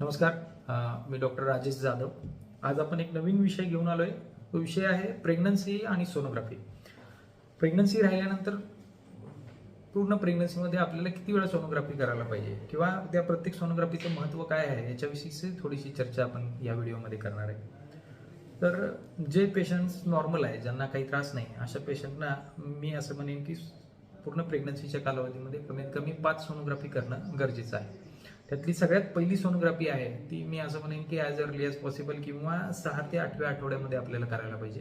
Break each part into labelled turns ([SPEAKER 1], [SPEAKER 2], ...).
[SPEAKER 1] नमस्कार. मी डॉक्टर राजेश जाधव. आज आपण एक नवीन विषय घेऊन आलोय. तो विषय आहे प्रेग्नन्सी आणि सोनोग्राफी. प्रेग्नन्सी राहिल्यानंतर पूर्ण प्रेग्नन्सीमध्ये आपल्याला किती वेळा सोनोग्राफी करायला पाहिजे? किंवा त्या प्रत्येक सोनोग्राफीचं महत्त्व काय आहे? याच्याविषयी थोडीशी चर्चा आपण या व्हिडिओमध्ये करणार आहे. तर जे पेशंट्स नॉर्मल आहे ज्यांना काही त्रास नाही अशा पेशंटना मी असं म्हणेन की पूर्ण प्रेग्नन्सीच्या कालावधीमध्ये कमीत कमी पाच सोनोग्राफी करणं गरजेचं आहे. त्यातली सगळ्यात पहिली सोनोग्राफी आहे ती मी असं म्हणेन की ॲज अर्ली ॲज पॉसिबल किंवा सहा ते आठव्या आठवड्यामध्ये आपल्याला करायला पाहिजे.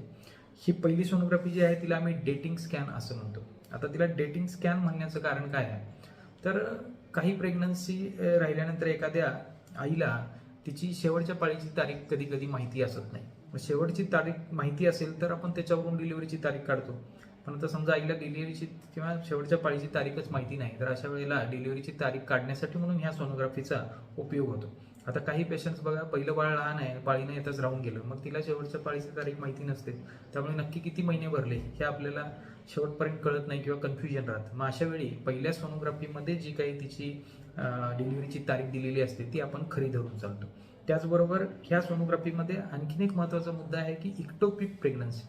[SPEAKER 1] ही पहिली सोनोग्राफी जी आहे तिला आम्ही डेटिंग स्कॅन असं म्हणतो. आता तिला डेटिंग स्कॅन म्हणण्याचं कारण काय आहे? तर काही प्रेग्नन्सी राहिल्यानंतर एखाद्या आईला तिची शेवटच्या पाळीची तारीख कधी कधी माहिती असत नाही. मग शेवटची तारीख माहिती असेल तर आपण त्याच्यावरून डिलिव्हरीची तारीख काढतो. पण आता समजा आईला डिलिव्हरीची किंवा शेवटच्या पाळीची तारीखच माहिती नाही तर अशा वेळेला डिलिव्हरीची तारीख काढण्यासाठी म्हणून ह्या सोनोग्राफीचा उपयोग होतो. आता काही पेशंट्स बघा पहिलं बाळ लहान आहे पाळीनं येतच राहून गेलं मग तिला शेवटच्या पाळीची तारीख माहिती नसते. त्यामुळे नक्की किती महिने भरले हे आपल्याला शेवटपर्यंत कळत नाही किंवा कन्फ्युजन राहतं. मग अशा वेळी पहिल्या सोनोग्राफीमध्ये जी काही तिची डिलिव्हरीची तारीख दिलेली असते ती आपण खरी धरून चालतो. त्याचबरोबर ह्या सोनोग्राफीमध्ये आणखीन एक महत्त्वाचा मुद्दा आहे की इक्टोपिक प्रेग्नन्सी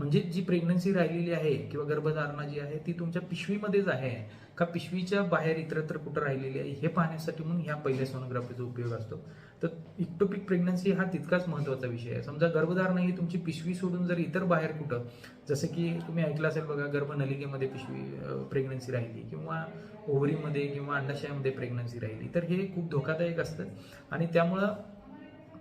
[SPEAKER 1] म्हणजे जी प्रेग्नन्सी राहिलेली आहे किंवा गर्भधारणा जी आहे ती तुमच्या पिशवीमध्येच आहे. का पिशवीच्या बाहेर इतरत्र कुठं राहिलेली आहे हे पाहण्यासाठी म्हणून ह्या पहिल्या सोनोग्राफीचा उपयोग असतो. तर इक्टोपिक प्रेग्नन्सी हा तितकाच महत्त्वाचा विषय आहे. समजा गर्भधारणा ही तुमची पिशवी सोडून जर इतर बाहेर कुठं जसं की तुम्ही ऐकलं असेल बघा गर्भनलिकेमध्ये पिशवी प्रेग्नन्सी राहिली किंवा ओव्हरीमध्ये किंवा अंडाशयामध्ये प्रेग्नन्सी राहिली तर हे खूप धोकादायक असतं. आणि त्यामुळं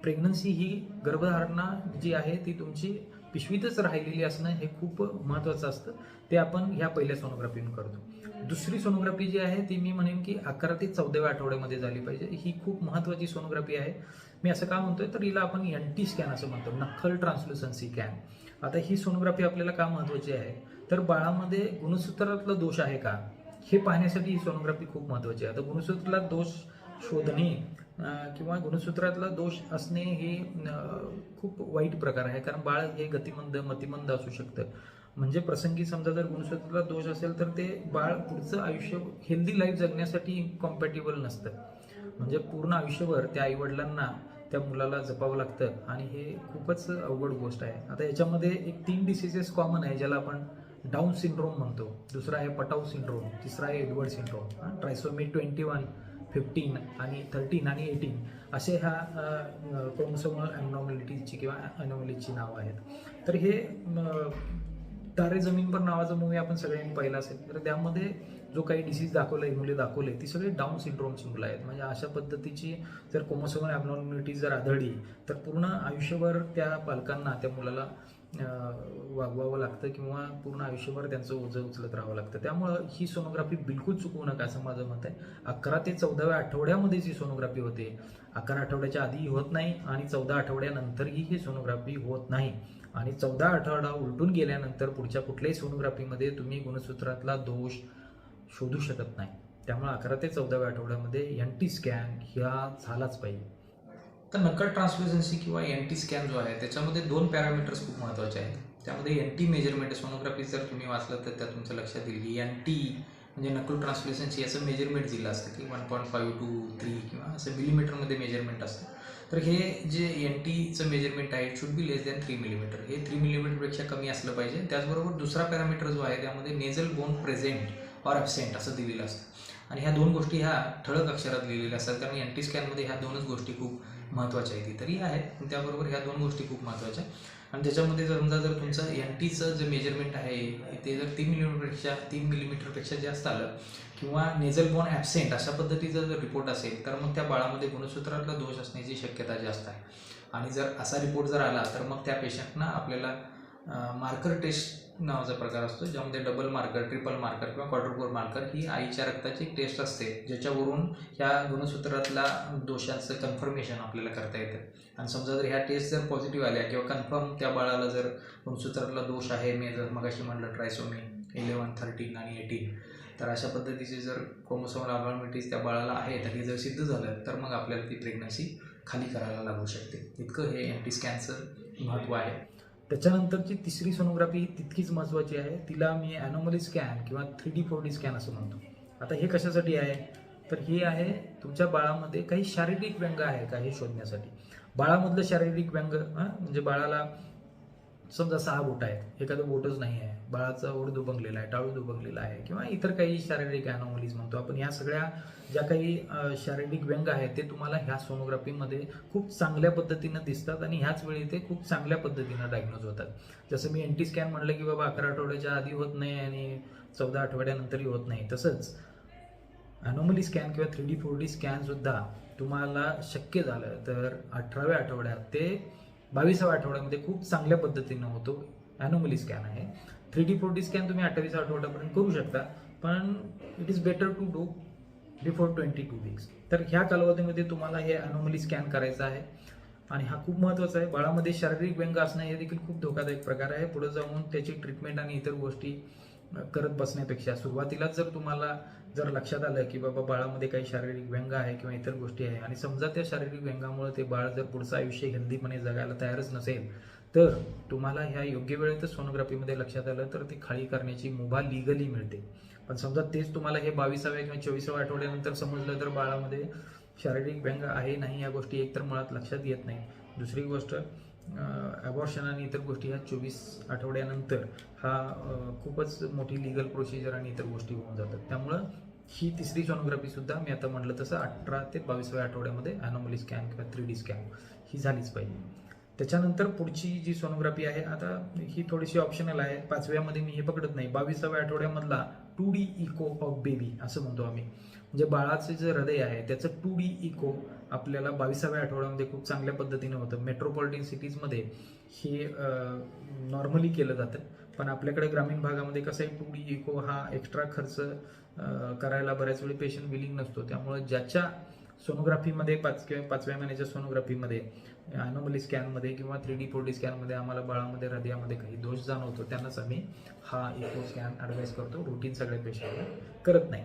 [SPEAKER 1] प्रेग्नन्सी ही गर्भधारणा जी आहे ती तुमची पिशवीतच राहिलेली असणं हे खूप महत्त्वाचं असतं. ते आपण ह्या पहिल्या सोनोग्राफीतून करतो. दुसरी सोनोग्राफी जी आहे ती मी म्हणेन की अकरा ते चौदाव्या आठवड्यामध्ये झाली पाहिजे. ही खूप महत्त्वाची सोनोग्राफी आहे. मी असं का म्हणतोय? तर हिला आपण एन टी स्कॅन असं म्हणतो. नक्कल ट्रान्सल्युसन्सी स्कॅन आता ही सोनोग्राफी आपल्याला का महत्त्वाची आहे? तर बाळामध्ये गुणसूत्रातला दोष आहे का? हे पाहण्यासाठी ही सोनोग्राफी खूप महत्त्वाची आहे. आता गुणसूत्रातला दोष शोधणे किंवा गुणसूत्रातला दोष असणे हे खूप वाईट प्रकार आहे. कारण बाळ हे गतिमंद मतिमंद असू शकतं. म्हणजे प्रसंगी समजा जर गुणसूत्रातला दोष असेल तर ते बाळ पुढचं आयुष्य हेल्दी लाईफ जगण्यासाठी कॉम्पॅटेबल नसतं. म्हणजे पूर्ण आयुष्यभर त्या आईवडिलांना त्या मुलाला जपावं लागतं. आणि हे खूपच अवघड गोष्ट आहे. आता याच्यामध्ये एक तीन डिसिजेस कॉमन आहे ज्याला आपण डाऊन सिंड्रोम म्हणतो. दुसरा आहे पटाऊ सिंड्रोम तिसरा आहे Edward syndrome trisomy twenty one fifteen आणि थर्टीन आणि एटीन असे ह्या क्रोमोसोमल ॲनॉमॅलिटीजची किंवा ॲनॉमॅलिजची नावं आहेत. तर हे तारे जमीन पर नावाचा मूवी आपण सगळ्यांनी पाहिला असेल तर त्यामध्ये जो काही डिसीज दाखवलाय मुले दाखवले ती सगळी डाऊन सिंड्रोमची मुलं आहेत. म्हणजे अशा पद्धतीची जर कोमोसोमल ॲबनॉर्मॅलिटी जर आढळली तर पूर्ण आयुष्यभर त्या पालकांना त्या मुलाला वागवावं लागतं किंवा पूर्ण आयुष्यभर त्यांचं ओझं उचलत राहावं लागतं. त्यामुळं ही सोनोग्राफी बिलकुल चुकवू नका असं माझं मत आहे. अकरा ते चौदाव्या आठवड्यामध्येच ही सोनोग्राफी होते. अकरा आठवड्याच्या आधी होत नाही आणि चौदा आठवड्यानंतरही ही सोनोग्राफी होत नाही. आणि चौदा आठवडा उलटून गेल्यानंतर पुढच्या कुठल्याही सोनोग्राफीमध्ये तुम्ही गुणसूत्रातला दोष शोधू शकत नाही. त्यामुळे अकरा ते चौदाव्या आठवड्यामध्ये एन टी स्कॅन ह्या झालाच पाहिजे. तर नकल ट्रान्सल्युजन्सी किंवा एन टी स्कॅन जो आहे त्याच्यामध्ये दोन पॅरामीटर्स खूप महत्त्वाचे आहेत. त्यामध्ये एन टी मेजरमेंट सोनोग्राफी जर तुम्ही वाचलं तर त्या तुमच्या लक्षात येईल. की एन टी म्हणजे नकल ट्रान्सल्युसन्सी याचं मेजरमेंट दिलं असतं की one point five two three किंवा असं मिलीमीटरमध्ये मेजरमेंट असतं. तर हे जे एन टीचं मेजरमेंट आहे should be less than three millimetre हे थ्री मिलीमीटरपेक्षा कमी असलं पाहिजे. त्याचबरोबर दुसरा पॅरामीटर जो आहे त्यामध्ये nasal bone present or absent असं दिलेलं असतं. आणि ह्या दोन गोष्टी ह्या ठळक अक्षरात लिहिलेल्या असतात. कारण एन टी स्कॅनमध्ये ह्या दोनच गोष्टी खूप महत्त्वाच्या आहेत इतरही आहेत पण त्याबरोबर ह्या दोन गोष्टी खूप महत्त्वाच्या आणि त्याच्यामध्ये जर समजा जर तुमचं एन टीचं जे मेजरमेंट आहे ते जर तीन मिलीमीटरपेक्षा तीन मिलीमीटरपेक्षा जास्त आलं किंवा नेझल बॉन ॲबसेंट अशा पद्धतीचा जर रिपोर्ट असेल तर मग त्या बाळामध्ये गुणसूत्रातला दोष असण्याची शक्यता जास्त आहे. आणि जर असा रिपोर्ट जर आला तर मग त्या पेशंटना आपल्याला मार्कर टेस्ट नावाचा प्रकार असतो ज्यामध्ये डबल मार्कर ट्रिपल मार्कर किंवा क्वाड्रुपल मार्कर ही आईच्या रक्ताची टेस्ट असते. ज्याच्यावरून ह्या गुणसूत्रातला दोषांचं कन्फर्मेशन आपल्याला करता येतं. आणि समजा जर ह्या टेस्ट जर पॉझिटिव्ह आल्या किंवा कन्फर्म त्या बाळाला जर गुणसूत्रातला दोष आहे मी जर मगाशी म्हणलं ट्रायसोमी इलेवन थर्टीन आणि एटीन तर अशा पद्धतीचे जर क्रोमोसोमल अबॉर्मिटीज त्या बाळाला आहे तर हे जर सिद्ध झालं तर मग आपल्याला ती प्रेग्नन्सी खाली करायला लागू शकते. इतकं हे एन टी महत्त्व आहे. त्याच्यानंतरची तिसरी सोनोग्राफी तितकीच महत्त्वाची आहे. तिला मी ॲनोमली स्कॅन किंवा three D four D scan असं म्हणतो. आता हे कशासाठी आहे? तर हे आहे तुमच्या बाळामध्ये काही शारीरिक व्यंग आहे का हे शोधण्यासाठी? बाळामधलं शारीरिक व्यंग म्हणजे बाळाला समजा सहा बोट आहेत एखादं बोटच नाही आहे बाळाचा ओढ दुबंगलेला आहे टाळू दुबंगलेला आहे किंवा इतर काही शारीरिक अनोमलीज म्हणतो आपण ह्या सगळ्या ज्या काही शारीरिक व्यंग आहेत ते तुम्हाला ह्या सोनोग्राफीमध्ये खूप चांगल्या पद्धतीनं दिसतात आणि ह्याच वेळी ते खूप चांगल्या पद्धतीनं डायग्नोज होतात. जसं मी एन टी स्कॅन म्हणलं की बाबा अकरा आठवड्याच्या आधी होत नाही आणि चौदा आठवड्यानंतरही होत नाही तसंच ॲनोमली स्कॅन किंवा थ्री डी फोर डी स्कॅनसुद्धा तुम्हाला शक्य झालं तर अठराव्या आठवड्यात ते बावीसाव्या आठवड्यामध्ये खूप चांगल्या पद्धतीनं होतो. ॲनोमली स्कॅन आहे. Three D four D scan तुम्ही अठ्ठावीस आठवड्यापर्यंत करू शकता. पण it is better to do before twenty two weeks तर ह्या कालावधीमध्ये तुम्हाला हे अनोमली स्कॅन करायचं आहे. आणि हा खूप महत्त्वाचा आहे. बाळामध्ये शारीरिक व्यंग असणं हे देखील खूप धोकादायक प्रकार आहे. पुढे जाऊन त्याची ट्रीटमेंट आणि इतर गोष्टी करत बसण्यापेक्षा सुरुवातीलाच जर तुम्हाला जर लक्षात आलं की बाबा बाळामध्ये काही शारीरिक व्यंग आहे किंवा इतर गोष्टी आहे आणि समजा त्या शारीरिक व्यंगामुळे ते बाळ जर पुढचं आयुष्य हेल्दीपणे जगायला तयारच नसेल तर तुम्हाला ह्या योग्य वेळेतच सोनोग्राफीमध्ये लक्षात आलं तर ती खाळी करण्याची मुभा लिगली मिळते. पण समजा तेच तुम्हाला हे बावीसाव्या किंवा चोवीसाव्या आठवड्यानंतर समजलं तर बाळामध्ये शारीरिक व्यंग आहे नाही या गोष्टी एकतर मुळात लक्षात येत नाही दुसरी गोष्ट ॲबॉर्शन आणि इतर गोष्टी ह्या चोवीस आठवड्यानंतर हा खूपच मोठी लिगल प्रोसिजर आणि इतर गोष्टी होऊन जातात. त्यामुळं ही तिसरी सोनोग्राफीसुद्धा मी आता म्हटलं तसं अठरा ते बावीसाव्या आठवड्यामध्ये ॲनोमली स्कॅन किंवा थ्री डी स्कॅन ही झालीच पाहिजे. त्याच्यानंतर पुढची जी सोनोग्राफी आहे आता ही थोडीशी ऑप्शनल आहे. पाचव्यामध्ये मी हे पकडत नाही. बावीसाव्या आठवड्यामधला two D echo of baby असं म्हणतो आम्ही. म्हणजे बाळाचं जे हृदय आहे त्याचं टू डी इको आपल्याला बावीसाव्या आठवड्यामध्ये खूप चांगल्या पद्धतीने होतं. मेट्रोपॉलिटन सिटीजमध्ये हे नॉर्मली केलं जातं. पण आपल्याकडे ग्रामीण भागामध्ये कसं आहे टू डी इको हा एक्स्ट्रा खर्च करायला बऱ्याच वेळी पेशंट विलिंग नसतो. त्यामुळे ज्याच्या सोनोग्राफीमध्ये पाच किंवा पाचव्या महिन्याच्या सोनोग्राफीमध्ये ॲनोमली स्कॅनमध्ये किंवा थ्री डी फोर डी स्कॅनमध्ये आम्हाला बाळामध्ये हृदयामध्ये काही दोष जाणवतो त्यांनाच आम्ही हा इको स्कॅन ॲडवाईस करतो रुटीन सगळ्या पेशंटला करत नाही.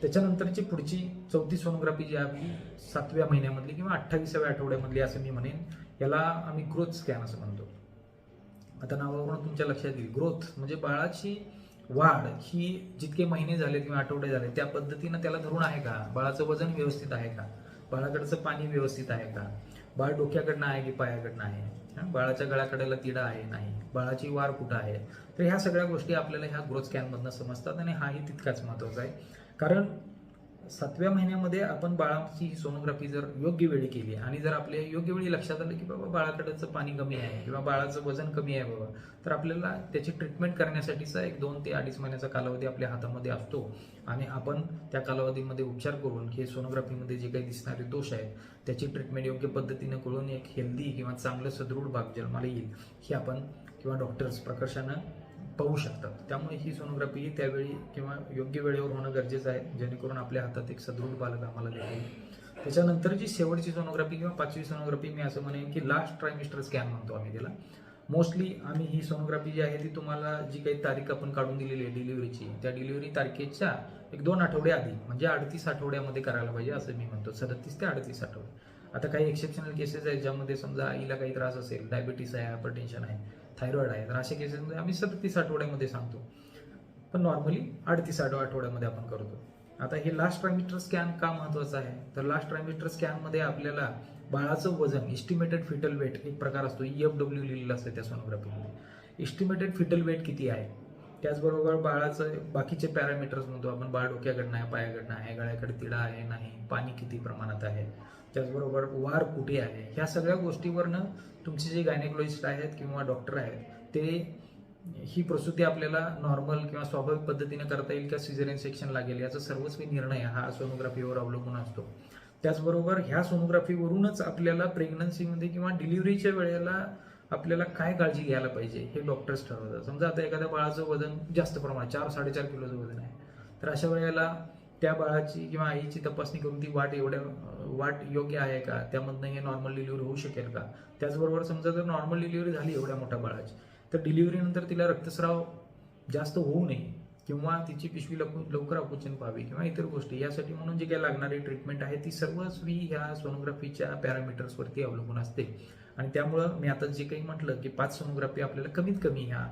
[SPEAKER 1] त्याच्यानंतरची पुढची चौथी सोनोग्राफी जी आहे सातव्या महिन्यामधली किंवा अठ्ठावीसाव्या आठवड्यामधली असं मी म्हणेन याला आम्ही ग्रोथ स्कॅन असं म्हणतो. आता नावावरून तुमच्या लक्षात येईल. ग्रोथ म्हणजे बाळाची वाढ ही जितके महिने झाले किंवा आठवडे झाले त्या पद्धतीनं त्याला धरून आहे का? बाळाचं वजन व्यवस्थित आहे का? बाळाकडचं पाणी व्यवस्थित आहे का? बाळ डोक्याकडनं आहे की पायाकडनं आहे? बाळाच्या गळाकडेला तिडा आहे नाही? बाळाची वार कुठं आहे? तर ह्या सगळ्या गोष्टी आपल्याला ह्या ग्रोथ स्कॅनमधनं समजतात आणि हाही तितकाच महत्त्वाचा आहे. कारण सातव्या महिन्यामध्ये आपण बाळाची ही सोनोग्राफी जर योग्य वेळी केली आणि जर आपल्या योग्य वेळी लक्षात आलं की बाबा बाळाकडचं पाणी कमी आहे किंवा बाळाचं वजन कमी आहे बाबा तर आपल्याला त्याची ट्रीटमेंट करण्यासाठीचा एक दोन ते अडीच महिन्याचा कालावधी आपल्या हातामध्ये असतो. आणि आपण त्या कालावधीमध्ये उपचार करून हे सोनोग्राफीमध्ये जे काही दिसणारे दोष आहेत त्याची ट्रीटमेंट योग्य पद्धतीनं करून एक हेल्दी किंवा चांगलं सदृढ भाग जन्माला येईल हे आपण किंवा डॉक्टर्स प्रकर्षानं पाहू शकतात. त्यामुळे ही सोनोग्राफी ही त्यावेळी किंवा योग्य वेळेवर होणं गरजेचं आहे. जेणेकरून आपल्या हातात एक सदृढ बालक आम्हाला देईल त्याच्यानंतरची शेवटची सोनोग्राफी किंवा पाचवी सोनोग्राफी मी असं म्हणेन की लास्ट ट्रायमिस्टर स्कॅन म्हणतो आम्ही त्याला. मोस्टली आम्ही ही सोनोग्राफी जी आहे ती तुम्हाला जी काही तारीख आपण काढून दिलेली आहे डिलिव्हरीची त्या डिलिव्हरी तारखेच्या एक दोन आठवडे आधी म्हणजे अडतीस आठवड्यामध्ये करायला पाहिजे असं मी म्हणतो. सदतीस ते अडतीस आठवडे. आता काही एक्सेप्शनल केसेस आहेत ज्यामध्ये समजा आईला काही त्रास असेल डायबिटीस आहे हायपरटेन्शन आहे. थायरॉइड आहे. तर अशा केसेसमध्ये आम्ही सदतीस आठवड्यामध्ये सांगतो. पण नॉर्मली अडतीस आठ आठवड्यामध्ये आपण करतो. आता हे लास्ट ट्रायमिस्टर स्कॅन का महत्वाचं आहे? तर लास्ट ट्रायमिस्टर स्कॅनमध्ये आपल्याला बाळाचं वजन इस्टिमेटेड फिटल वेट एक प्रकार असतो. ई एफ डब्ल्यू लिहिलेलं असतं त्या सोनोग्राफीमध्ये इस्टिमेटेड फिटल वेट किती आहे? त्याचबरोबर बाळाचं बाकीचे पॅरामीटर्स म्हणतो आपण बाळ डोक्याकडनं आहे पायाकडनं आहे गळ्याकडे तिडा आहे नाही पाणी किती प्रमाणात आहे त्याचबरोबर वार कुठे आहे ह्या सगळ्या गोष्टीवरनं तुमचे जे गायनेकोलॉजिस्ट आहेत किंवा डॉक्टर आहेत ते ही प्रसूती आपल्याला नॉर्मल किंवा स्वाभाविक पद्धतीने करता येईल का सिझेरियन सेक्शन लागेल याचा सर्वस्वी निर्णय हा सोनोग्राफीवर अवलंबून असतो. त्याचबरोबर ह्या सोनोग्राफीवरूनच आपल्याला प्रेग्नन्सीमध्ये किंवा डिलिव्हरीच्या वेळेला आपल्याला काय काळजी घ्यायला पाहिजे हे डॉक्टर्स ठरवतात. समजा आता एखाद्या बाळाचं वजन जास्त प्रमाणात चार साडेचार किलोचं वजन आहे. तर अशा वेळेला त्या बाळाची किंवा आईची तपासणी करून ती वाट एवढ्या वाट योग्य आहे का? त्यामधनं हे नॉर्मल डिलिव्हरी होऊ शकेल का? त्याचबरोबर समजा जर नॉर्मल डिलिव्हरी झाली एवढ्या मोठ्या बाळाची तर डिलिव्हरीनंतर तिला रक्तस्राव जास्त होऊ नये किंवा तिची पिशवी लवकर लवकर आकुंचन पाहावी किंवा इतर गोष्टी. यासाठी म्हणून जी काही लागणारी ट्रीटमेंट आहे ती सर्वस्वी ह्या सोनोग्राफीच्या पॅरामीटर्सवरती अवलंबून असते. आणि त्यामुळं मी आता जे काही म्हटलं की पाच सोनोग्राफी आपल्याला कमीत कमी ह्या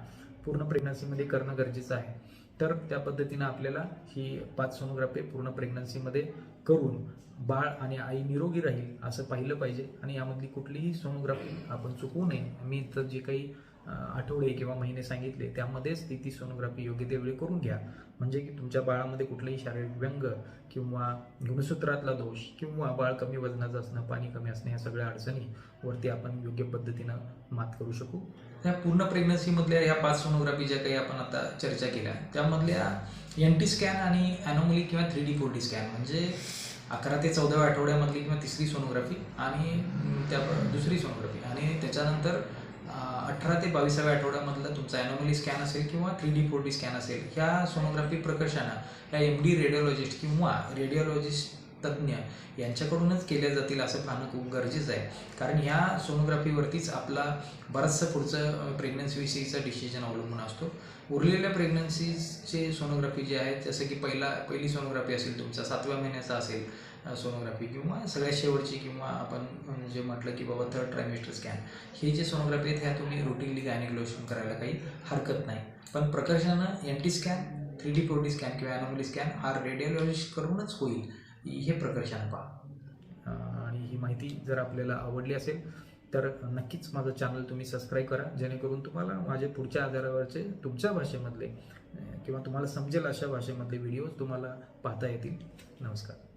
[SPEAKER 1] पूर्ण प्रेग्नन्सीमध्ये करणं गरजेचं आहे. तर त्या पद्धतीनं आपल्याला ही पाच सोनोग्राफी पूर्ण प्रेग्नन्सीमध्ये करून बाळ आणि आई निरोगी राहील असं पाहिलं पाहिजे. आणि यामधली कुठलीही सोनोग्राफी आपण चुकवू नये. मी तर जे काही आठवडे किंवा महिने सांगितले त्यामध्येच ती ती सोनोग्राफी योग्य त्यावेळी करून घ्या. म्हणजे की तुमच्या बाळामध्ये कुठलंही शारीरिक व्यंग किंवा गुणसूत्रातला दोष किंवा बाळ कमी वजनाचं असणं पाणी कमी असणं या सगळ्या अडचणीवरती आपण योग्य पद्धतीनं मात करू शकू. ह्या पूर्ण प्रेग्नन्सीमधल्या ह्या पाच सोनोग्राफी ज्या काही आपण आता चर्चा केल्या त्यामधल्या एन टी स्कॅन आणि ॲनोमली किंवा three D four D scan म्हणजे अकरा ते चौदाव्या आठवड्यामधली किंवा तिसरी सोनोग्राफी आणि त्या दुसरी सोनोग्राफी आणि त्याच्यानंतर अठरा ते बावीसाव्या आठवड्यामधला तुमचा ॲनोमली स्कॅन असेल किंवा three D four D scan असेल ह्या सोनोग्राफी प्रकर्षानं या एम डी रेडिओलॉजिस्ट किंवा रेडिओलॉजिस्ट तज्ज्ञ यांच्याकडूनच केल्या जातील असं पाहणं खूप गरजेचं आहे. कारण ह्या सोनोग्राफीवरतीच आपला बराचसा पुढचं प्रेग्नन्सीविषयीचा डिसिजन अवलंबून असतो. उरलेल्या प्रेग्नन्सीचे सोनोग्राफी जे आहेत जसं की पहिला पहिली सोनोग्राफी असेल तुमचा सातव्या महिन्याचा असेल सोनोग्राफी किंवा सगळ्यात शेवटची किंवा आपण जे म्हटलं की बाबा थर्ड ट्रायमेस्टर स्कॅन हे जे सोनोग्राफी आहेत ह्या तुम्ही रुटीनली गायनिक्लोशन करायला काही हरकत नाही. पण प्रकर्षानं N T scan three D four D scan किंवा ॲनोमली स्कॅन हा रेडिओलॉजिस्ट करूनच होईल. हे प्रकर्षानं पहा. आणि ही माहिती जर आपल्याला आवडली असेल तर नक्कीच माझं चॅनल तुम्ही सबस्क्राईब करा जेणेकरून तुम्हाला माझे पुढच्या आजारावरचे तुमच्या भाषेमधले किंवा तुम्हाला समजेल अशा भाषेमधले व्हिडिओ तुम्हाला पाहता येतील. नमस्कार.